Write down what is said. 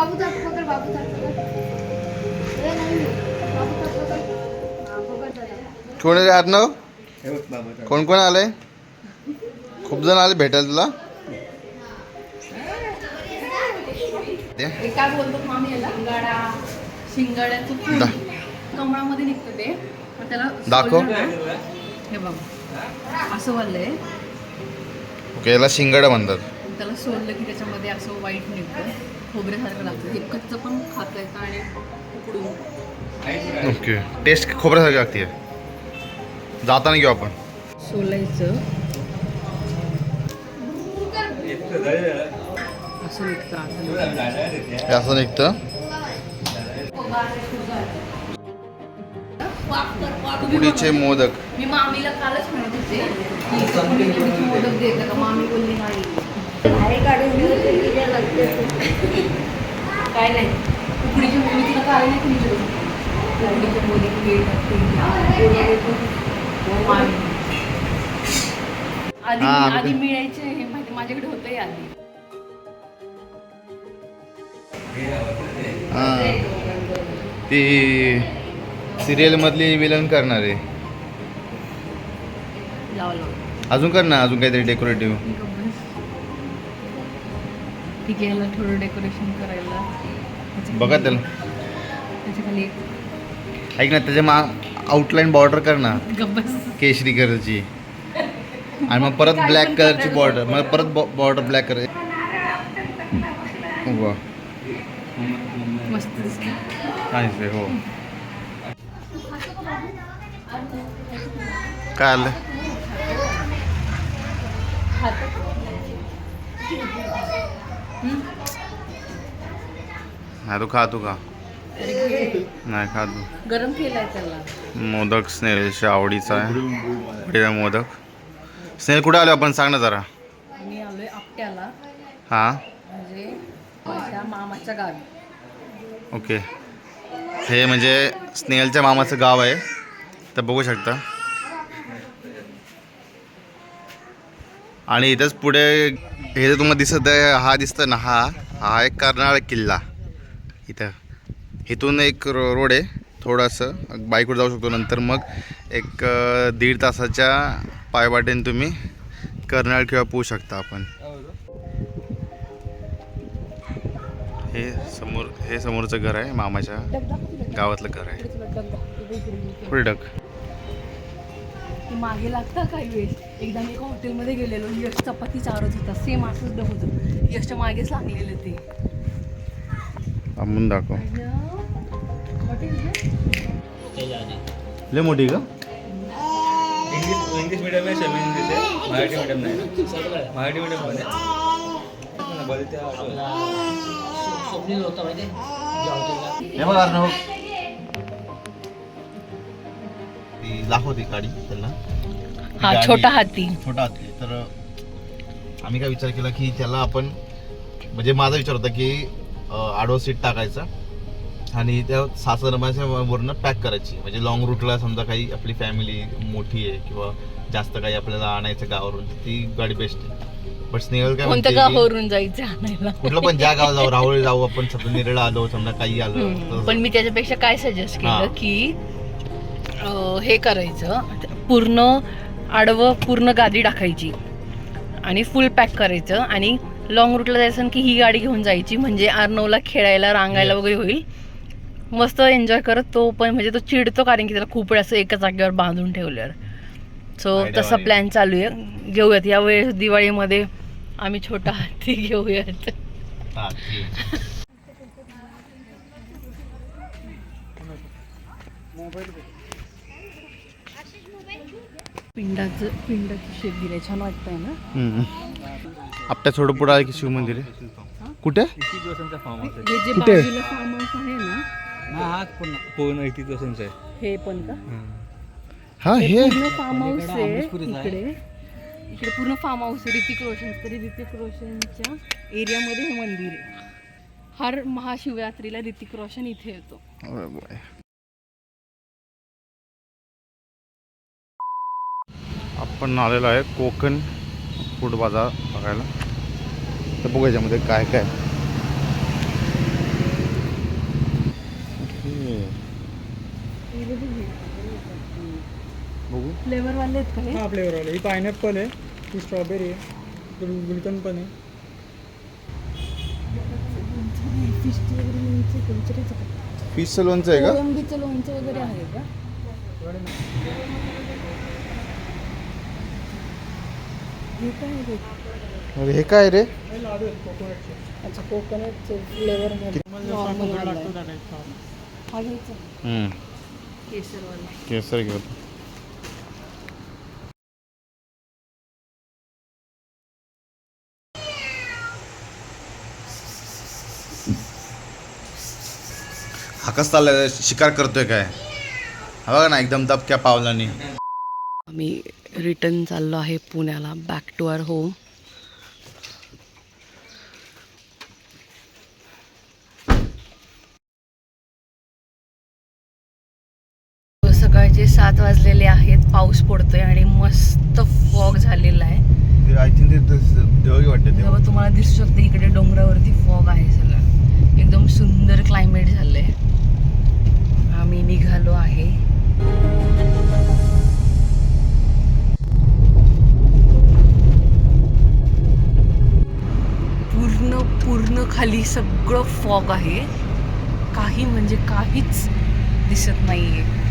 बाबू पकड बाबू पकड. ए, नाही बाबू थाप पकड. पकड दादा. कोण रे अर्णव हे बाबा कोण कोण आले खूप जण आले भेटायला तुला? ते? हे काय बोलतो मामी याला. शिंगाडा शिंगाड्याचं फूल दा- कमळामध्ये निघतं ते. मग त्याला दाखव. हे बघ. असं वाललंय ओके याला शिंगाडा म्हणतात. त्याला सोललं की त्याच्यामध्ये असं वाईट निघतं. खोबऱ्यासारखं लागतं. हे कच्चं पण खाता येतं आणि उकडून? ओके. टेस्ट खोबऱ्यासारखी लागते जाताना घेऊ आपण. सोलायचं. असं निघतं असं निघतं. उकडीचे मोदक. मी मामीला कालच म्हणत होते मोदक का? मामी बोलली नाही. काय नाही तुला नाही आधी आधी. मिळायचे हे माहिती माझ्याकडे आधी. ती सिरियल मधली विलन करणार आहे. अजून कर ना अजून काहीतरी डेकोरेटिव्ह ठीक आहे याला थोडं डेकोरेशन करायला. बघा खाली- त्याला. त्याच्याखाली एक ऐक ना त्याच्या मा आउटलाईन बॉर्डर कर ना. गब्बस केशरी कलरची. आणि मग परत ब्लॅक कलरची बॉर्डर मग परत बॉर्डर ब्लॅक कर. वा. मस्त हो. काय आलं? नाही तू खा तू खा. नाही खा तू. गरम केलाय त्याला. मोदक स्नेहलच्या आवडीचा आहे. मोदक. स्नेहल कुठे आलो आपण? सांग ना जरा. मी आलोय आपट्याला. हां? म्हणजे माझ्या मामाच्या गावी. ओके. हे म्हणजे स्नेहलच्या मामाचं गाव आहे. तर बघू शकता. आणि इथंच पुढे हे जे तुम्हाला दिसत आहे हा दिसतं ना हा हा एक कर्नाळ किल्ला. इथं. इथून एक रो रोड आहे थोडंसं. बाईकवर जाऊ शकतो नंतर मग एक दीड तासाच्या पायवाटेने तुम्ही कर्नाळ किंवा पोहू शकता आपण. हे समोर हे समोरचं घर आहे मामाच्या गावातलं घर आहे. पुढे डक ती मागे लागतं काही वेळेस एकदा मी एका हॉटेलमध्ये गेलेलो यश चपाती चारत होता. सेम असंच डब होतं. यशच्या मागेच लागलेलं ते. थांबून दाखव. लय मोठी का? इंग्लिश इंग्लिश मीडियम आहे सेमी इंग्लिश आहे. मराठी मीडियम नाही. मराठी मीडियममध्ये. बोलते स्वप्नील होता माहिती हे बघा अर्णव दाखवते गाडी त्यांना हा गाडी- छोटा हाती. छोटा हाती. तर आम्ही काय विचार केला की त्याला आपण म्हणजे माझा विचार होता की अं, आडवं सीट टाकायचा आणि त्या सासरमाच्या वरनं पॅक करायची. म्हणजे लॉंग रूटला समजा काही आपली फॅमिली मोठी आहे किंवा जास्त काही आपल्याला आणायचं गावावरून तर ती गाडी बेस्ट आहे. बट स्नेहल काय कोणत्या म्हणते की गावावरून जायचं आणायला? कुठलं पण ज्या गावाला जाऊ राहुल जाऊ आपण समजा निरळा आलो समजा काही आलो हम्म. तर- पण मी त्याच्यापेक्षा काय सजेस्ट हा. केलं की हे करायचं. पूर्ण आडवं पूर्ण गादी टाकायची. आणि फुल पॅक करायचं. आणि लॉंग रूटला जायचं की ही गाडी घेऊन जायची. म्हणजे आर्नवला खेळायला रांगायला वगैरे होईल. मस्त एन्जॉय करत तो पण म्हणजे तो चिडतो कारण की त्याला खूप वेळ असं एका जागेवर बांधून ठेवल्यावर. सो तसा. प्लॅन चालू आहे. घेऊयात. यावेळेस दिवाळीमध्ये आम्ही छोटा हाती घेऊयात. आहे. पिंडाचं पिंडाची शेप दिली छान वाटतंय ना? हम्म. आपल्या थोडं पुढं आहे की शिव मंदिर आहे? कुठे? किती दिवसांचा फार्म हाऊस हे जे कुठे? बाजूला फार्म हाऊस आहे ना हा पूर्ण पूर्ण किती दिवसांचा आहे. हे पण का? हा हे पूर्ण फार्म हाऊस आहे आंबेजपुरीचं आहे. इकडे. इकडे पूर्ण फार्म हाऊस आहे ऋतिक रोशन तरी ऋतिक रोशनच्या एरियामध्ये हे मंदिर आहे. हर महाशिवरात्रीला ऋतिक रोशन इथे येतो. अरे. आपण आलेलो आहे कोकण फूड बाजार बघायला. तर बघू याच्यामध्ये काय काय. बघू. फ्लेवरवाले आहेत का फ्लेवर वाले फ्लेवरवाले. ही पायनॅपल आहे ही स्ट्रॉबेरी आहे गुलकन पण आहे. फिश वगैरे लोणचं आहे का? लोणचं वगैरे आहे का? हे काय आहे? अरे हे काय रे अच्छा कोकोनटचे फ्लेवर हा केसर घेऊ चाललाय शिकार करतोय काय? हा बघा ना एकदम दबक्या पावलाने. आम्ही रिटर्न चाललो आहे पुण्याला बॅक टू आवर होम सकाळचे सात वाजलेले आहेत पाऊस पडतोय आणि मस्त फॉग झालेला आहे. तुम्हाला दिसू शकते इकडे डोंगरावरती फॉग आहे सगळं. एकदम सुंदर क्लायमेट झालंय. खाली सगळं फॉग आहे. काही म्हणजे काहीच दिसत नाही आहे